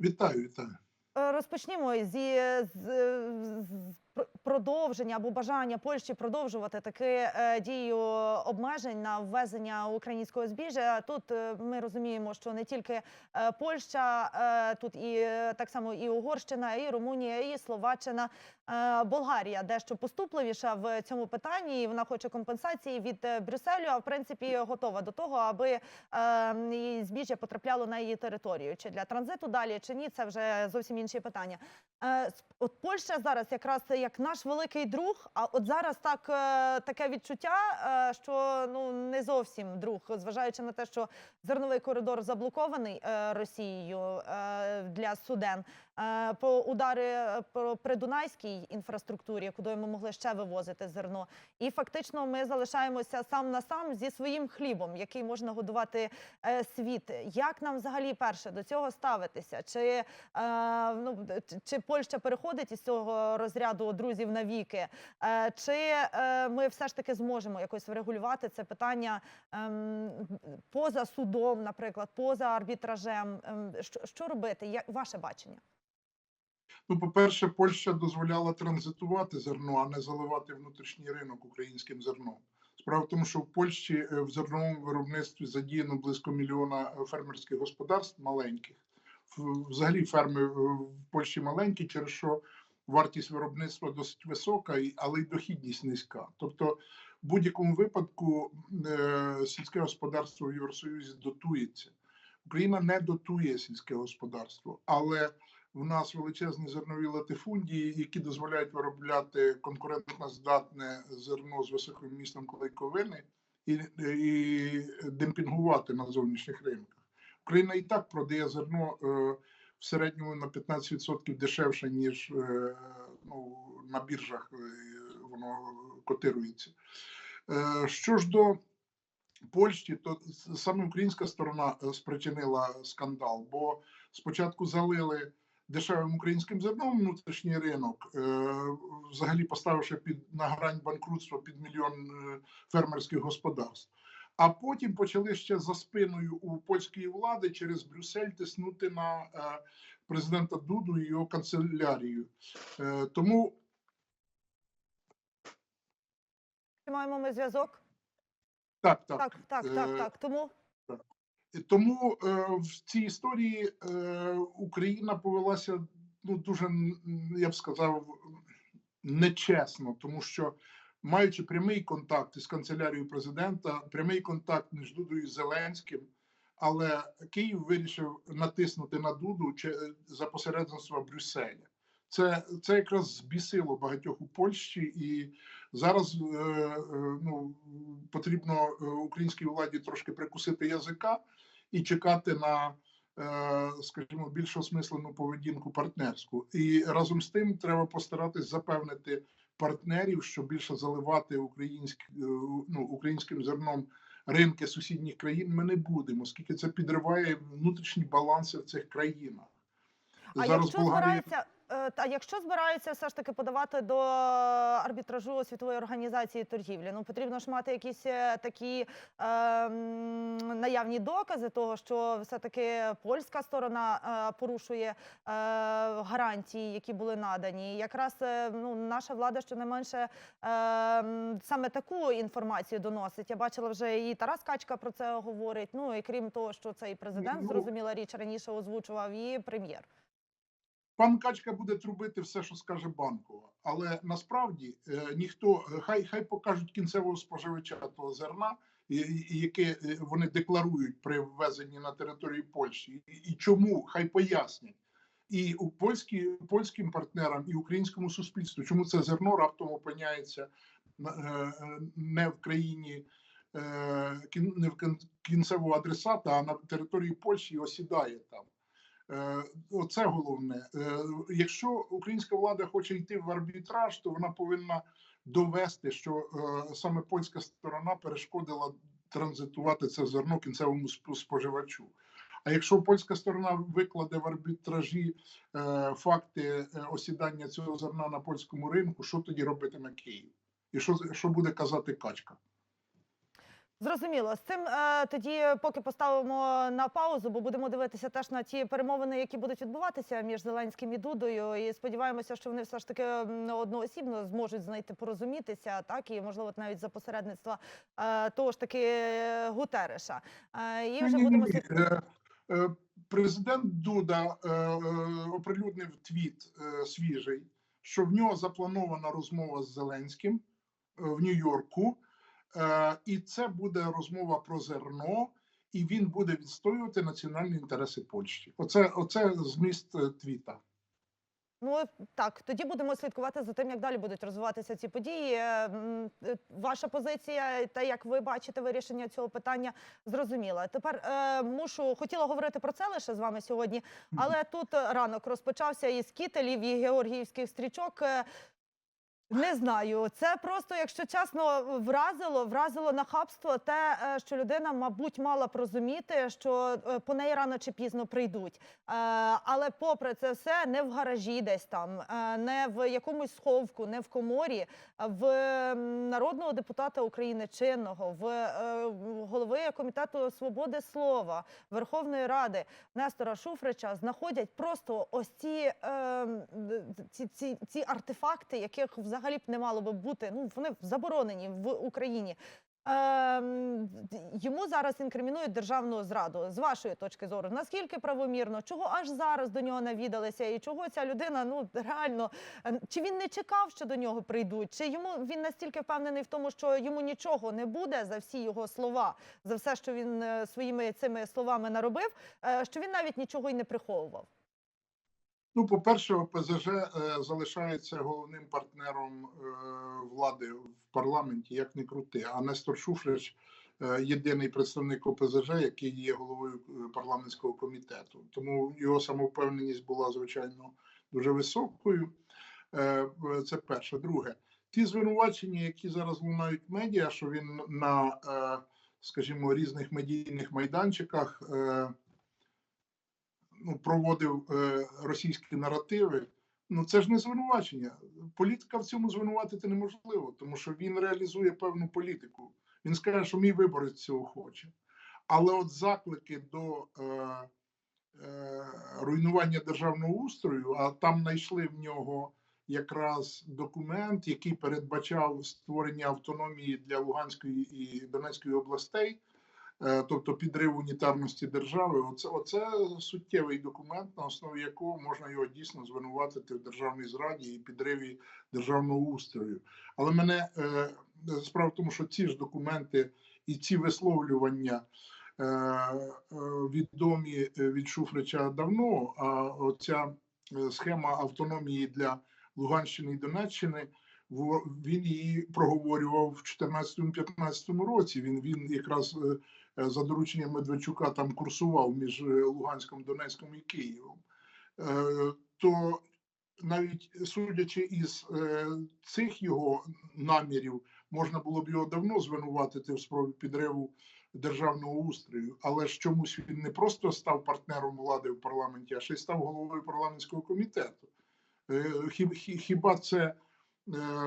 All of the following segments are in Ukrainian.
Вітаю, вітаю. Е, Розпочнімо зі з, з продовження або бажання Польщі продовжувати таки е, дію обмежень на ввезення українського збіжжя. Тут е, ми розуміємо, що не тільки е, Польща, тут і так само і Угорщина, і Румунія, і Словаччина, Болгарія дещо поступливіша в цьому питанні. і Вона хоче компенсації від Брюсселю. А в принципі готова до того, аби збіжжя потрапляло на її територію. Чи для транзиту далі, чи ні, це вже зовсім інші питання. От Польща зараз якраз як наш великий друг. А от зараз так е, таке відчуття, е, що ну не зовсім друг, зважаючи на те, що зерновий коридор заблокований е, Росією для суден. Е, По удари е, по придунайській інфраструктурі, куди ми могли ще вивозити зерно, і фактично ми залишаємося сам на сам зі своїм хлібом, який можна годувати е, світ. Як нам взагалі перше до цього ставитися? Чи, ну, чи- Польща переходить із цього розряду друзів навіки? Чи ми все ж таки зможемо якось врегулювати це питання ем, поза судом, наприклад, поза арбітражем? Ем, що робити? Як ваше бачення? Ну, по-перше, Польща дозволяла транзитувати зерно, а не заливати внутрішній ринок українським зерном. Справа в тому, що в Польщі е, в зерновому виробництві задіяно близько мільйона е, фермерських господарств маленьких. Взагалі ферми е, в Польщі маленькі, через що вартість виробництва досить висока, але й дохідність низька. Тобто, в будь-якому випадку сільське господарство в Євросоюзі дотується. Україна не дотує сільське господарство, але в нас величезні зернові латифундії, які дозволяють виробляти конкурентно здатне зерно з високим містом клейковини і, і демпінгувати на зовнішніх ринках. Україна і так продає зерно е, в середньому на 15% дешевше, ніж е, ну, на біржах е, воно котирується. Що ж до Польщі, то саме українська сторона спричинила скандал, бо спочатку залили дешевим українським зерном внутрішній ринок, е, взагалі поставивши під на грань банкрутства під мільйон е, фермерських господарств. А потім почали ще за спиною у польської влади через Брюссель тиснути на е, президента Дуду і його канцелярію. Тому маємо ми зв'язок? так, так, Так, так, так, так. Тому І Тому е, в цій історії е, Україна повелася ну дуже я б сказав нечесно, тому що маючи прямий контакт із канцелярією президента, прямий контакт між Дудою і Зеленським, але Київ вирішив натиснути на Дуду за посередництва Брюсселя. Це, це якраз збісило багатьох у Польщі, і зараз е, е, потрібно е, українській владі трошки прикусити язика і чекати на, е, скажімо, більш осмислену поведінку партнерську. І разом з тим треба постаратись запевнити партнерів, що більше заливати українськ, е, ну, українським зерном ринки сусідніх країн ми не будемо, оскільки це підриває внутрішні баланси в цих країнах. А якщо збирається, е, та якщо збираються все ж таки подавати до арбітражу світової організації торгівлі, ну потрібно ж мати якісь е, такі е, наявні докази того, що все таки польська сторона е, порушує е, гарантії, які були надані. Якраз е, ну наша влада щонайменше е, саме таку інформацію доносить. Я бачила вже і Тарас Качка про це говорить. Ну і крім того, що це і президент Ну, зрозуміла річ раніше озвучував, і прем'єр. Пан Качка буде трубити все, що скаже банкова, але насправді е, ніхто е, хай хай покажуть кінцевого споживача того зерна, яке е, вони декларують при ввезенні на територію Польщі, і, чому хай пояснять. І у польські польським партнерам і українському суспільству, чому це зерно раптом опиняється не в країні, не в кінцевого адресата, а на території Польщі і осідає там. Е, Оце головне. Е, Якщо українська влада хоче йти в арбітраж, то вона повинна довести, що е, саме польська сторона перешкодила транзитувати це зерно кінцевому сп- споживачу. А якщо польська сторона викладе в арбітражі факти осідання цього зерна на польському ринку, що тоді робитиме Київ? І що, що буде казати Качка? Зрозуміло. З цим е, тоді поки поставимо на паузу, бо будемо дивитися теж на ті перемовини, які будуть відбуватися між Зеленським і Дудою. І сподіваємося, що вони все ж таки одноосібно зможуть знайти порозумітися, так і можливо навіть за посередництва е, того ж таки е, Гутереша. Е, і вже будемо Е, е, Президент Дуда е, е, оприлюднив твіт е, свіжий, що в нього запланована розмова з Зеленським е, в Нью-Йорку, Е, і це буде розмова про зерно, і він буде відстоювати національні інтереси Польщі. Оце, оце зміст е, твіта. Ну так, тоді будемо слідкувати за тим, як далі будуть розвиватися ці події. Е, е, Ваша позиція та як ви бачите вирішення цього питання, зрозуміла. Тепер е, мушу хотіла говорити про це лише з вами сьогодні, але тут ранок розпочався із кітелів і георгіївських стрічок. Не знаю, це просто, якщо чесно, вразило, вразило нахабство те, е, що людина, мабуть, мала б розуміти, що е, по неї рано чи пізно прийдуть. Е, Але попри це все, не в гаражі десь там, не в якомусь сховку, не в коморі, в народного депутата України чинного, в голови комітету свободи слова Верховної Ради Нестора Шуфрича знаходять просто ось ці, ці, ці, ці артефакти, яких взагалі б не мало би бути. Ну вони заборонені в Україні. Ем, йому зараз інкримінують державну зраду. З вашої точки зору, наскільки правомірно, чого аж зараз до нього навідалися, і чого ця людина ну реально е, чи він не чекав, що до нього прийдуть, чи йому він настільки впевнений в тому, що йому нічого не буде за всі його слова, за все, що він е, своїми цими словами наробив, е, що він навіть нічого й не приховував. Ну, по-перше, ОПЗЖ е, залишається головним партнером е, влади в парламенті, як не крути. А Нестор Шуфрич е, єдиний представник ОПЗЖ, який є головою парламентського комітету. Тому його самовпевненість була звичайно дуже високою. Це перше. Друге, ті звинувачення, які зараз лунають медіа, що він на, скажімо, різних медійних майданчиках. Ну, проводив е, російські наративи. Ну це ж не звинувачення. Політика в цьому звинуватити неможливо, тому що він реалізує певну політику. Він скаже, що мій виборець цього хоче. Але от заклики до е, е, руйнування державного устрою, а там знайшли в нього якраз документ, який передбачав створення автономії для Луганської і Донецької областей тобто підрив унітарності держави. Оце, оце суттєвий документ, на основі якого можна його дійсно звинуватити в державній зраді і підриві державного устрою. Але мене е, справа в тому, що ці ж документи і ці висловлювання. е, е, Відомі е, від Шуфрича давно, а оця е, схема автономії для Луганщини і Донеччини він її проговорював в 2014-2015 році. Він він якраз е, е, за дорученням Медведчука там курсував між е, Луганськом, Донецьком і Києвом. Е, То навіть судячи із е, цих його намірів, можна було б його давно звинуватити в спробі підриву державного устрою, але ж чомусь він не просто став партнером влади в парламенті, а ще й став головою парламентського комітету. Е, хі- хі- Хіба це е,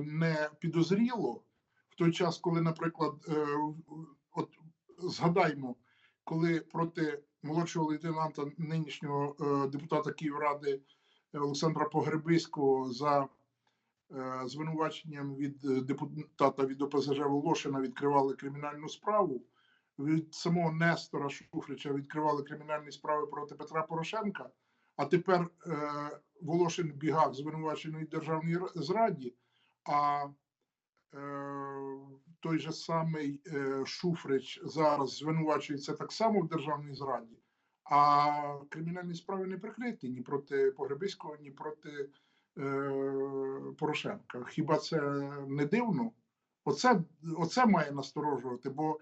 не підозріло в той час, коли, наприклад, е, згадаймо, коли проти молодшого лейтенанта нинішнього е, депутата Київради Олександра Погребиського за е, звинуваченням від е, депутата від ОПЗЖ Волошина відкривали кримінальну справу. Від самого Нестора Шуфрича відкривали кримінальні справи проти Петра Порошенка. А тепер е, Волошин бігав звинувачений р- зраді, а е, той же самий е, Шуфрич зараз звинувачується так само в державній зраді, а кримінальні справи не прикриті ні проти Погребиського, ні проти е, Порошенка. Хіба це не дивно? Оце, оце має насторожувати, бо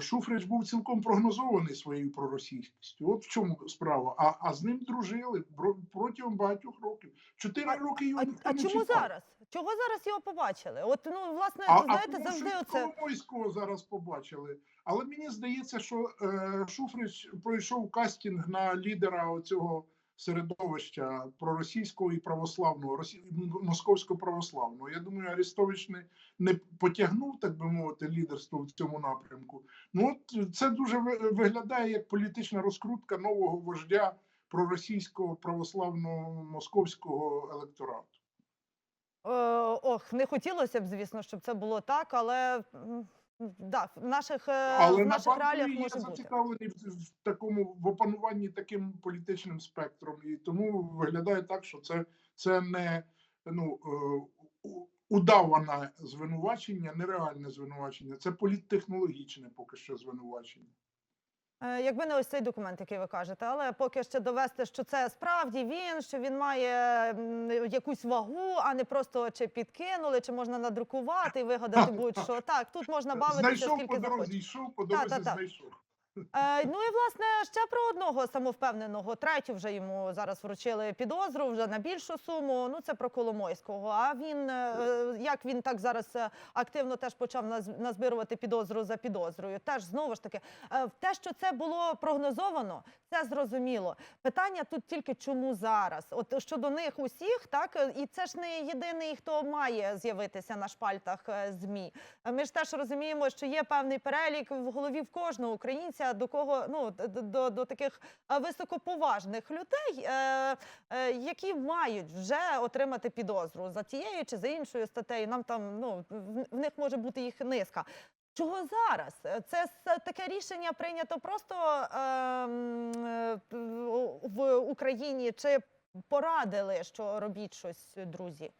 Шуфрич був цілком прогнозований своєю проросійськістю. От в чому справа. А, а з ним дружили протягом багатьох років. Чотири роки його ніхто а не чому чіпав. зараз? Чого зараз його побачили? От ну власне, А, знаєте, а завжди оце. Коломойського зараз побачили. Але мені здається, що е, Шуфрич пройшов кастинг на лідера оцього середовища проросійського і православного, росі... православного. Я думаю, Арестович не, не потягнув, так би мовити, лідерство в цьому напрямку. Ну от це дуже ви- виглядає як політична розкрутка нового вождя проросійського православного московського електорату. Е, ох, не хотілося б, звісно, щоб це було так, але да, в наших, е, Але в наших реаліях може бути. зацікавлений в, в такому в опануванні таким політичним спектром, і тому виглядає так, що це, це не ну е, удаване звинувачення, нереальне звинувачення, це політтехнологічне поки що звинувачення. Е, Якби не ось цей документ, який ви кажете, але поки ще довести, що це справді він, що він має якусь вагу, а не просто чи підкинули, чи можна надрукувати і вигадати будь-що. Так, тут можна бавитися Знайшов скільки по дорозі, захочеш. йшов по Та, та, дорозі, та. знайшов. Е, ну і власне ще про одного самовпевненого, третю вже йому зараз вручили підозру вже на більшу суму. Ну це про Коломойського. А він е, як він так зараз е, активно теж почав наз- назбирувати підозру за підозрою. Теж знову ж таки, е, те, що це було прогнозовано, це зрозуміло. Питання тут тільки чому зараз? От щодо них усіх, так е, і це ж не єдиний, хто має з'явитися на шпальтах е, змі. Ми ж теж розуміємо, що є певний перелік в голові в кожного українця, до кого ну до, до таких е, високоповажних людей, е, е, які мають вже отримати підозру за тією чи за іншою статтею. Нам там ну в, них може бути їх низка. Чого зараз? Е, Це таке рішення прийнято просто ем, е, в Україні, чи порадили, що робіть щось, друзі?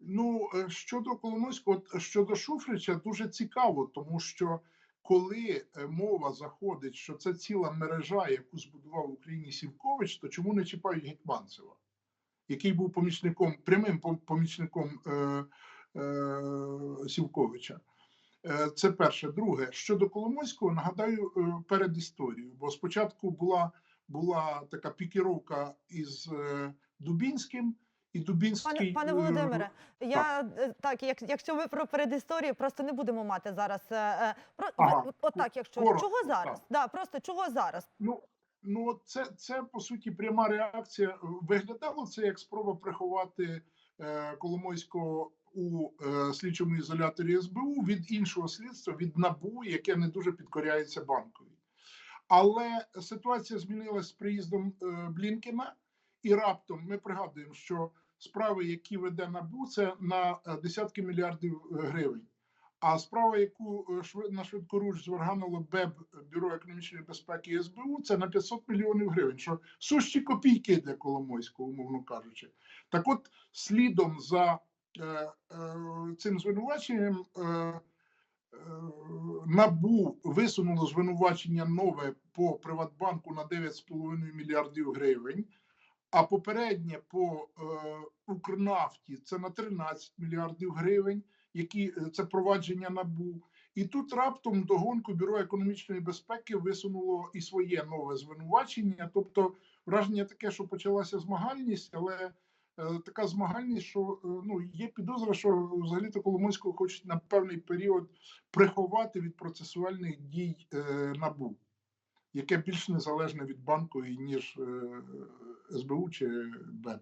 Ну, е, щодо Коломойського, щодо Шуфрича, дуже цікаво, тому що коли е, мова заходить, що це ціла мережа, яку збудував в Україні Сівкович, то чому не чіпають Гетьманцева, який був помічником, прямим помічником е, е, Сівковича? Е, Це перше. Друге, щодо Коломойського, нагадаю е, перед історією, бо спочатку була, була така пікіровка із Дубінським, і Дубінський Пане, пане Володимире, я е, так, як, якщо ми про передісторію, просто не будемо мати зараз. е, е, Про Ага, от, от так, якщо коротко, чого зараз? так. Да, просто чого зараз? Ну, ну це, це по суті пряма реакція. Виглядало це як спроба приховати е, Коломойського у е, слідчому ізоляторі СБУ від іншого слідства, від НАБУ, яке не дуже підкоряється банкові. Але ситуація змінилась з приїздом е, Блінкена, і раптом ми пригадуємо, що справи, які веде НАБУ, це на е, десятки мільярдів е, гривень. А справа, яку е, на швидкоруч звергануло БЕБ Бюро економічної безпеки СБУ, це на 500 мільйонів гривень, що сущі копійки для Коломойського, умовно кажучи. Так от, слідом за е, е, цим звинуваченням е, е, НАБУ висунуло звинувачення нове по Приватбанку на 9,5 мільярдів гривень. А попереднє по е, Укрнафті це на 13 мільярдів гривень, які е, це провадження набу. І тут раптом догонку бюро економічної безпеки висунуло і своє нове звинувачення. Тобто, враження таке, що почалася змагальність, але е, така змагальність, що е, ну є підозра, що взагалі то Коломойського хочуть на певний період приховати від процесуальних дій е, набу, яке більш незалежне від банкової, ніж е, СБУ чи БЕП.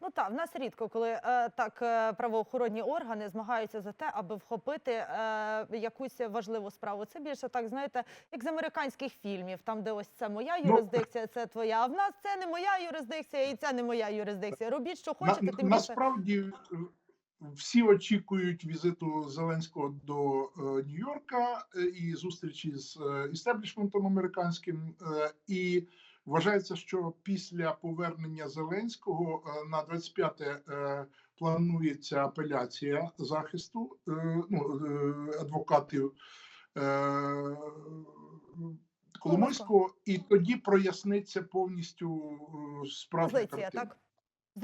Ну так, в нас рідко, коли е, так е, правоохоронні органи змагаються за те, аби вхопити е, якусь важливу справу. Це більше так, знаєте, як з американських фільмів, там, де ось це моя Ну, юрисдикція, це твоя. А в нас це не моя юрисдикція, і це не моя юрисдикція. Робіть, що На, хочете, тим більше. насправді всі очікують візиту Зеленського до е, Нью-Йорка е, і зустрічі з е, істеблішментом американським. І вважається, що після повернення Зеленського на 25 е, планується апеляція захисту ну, адвокатів. Коломойського, і тоді проясниться повністю справжня картина. так?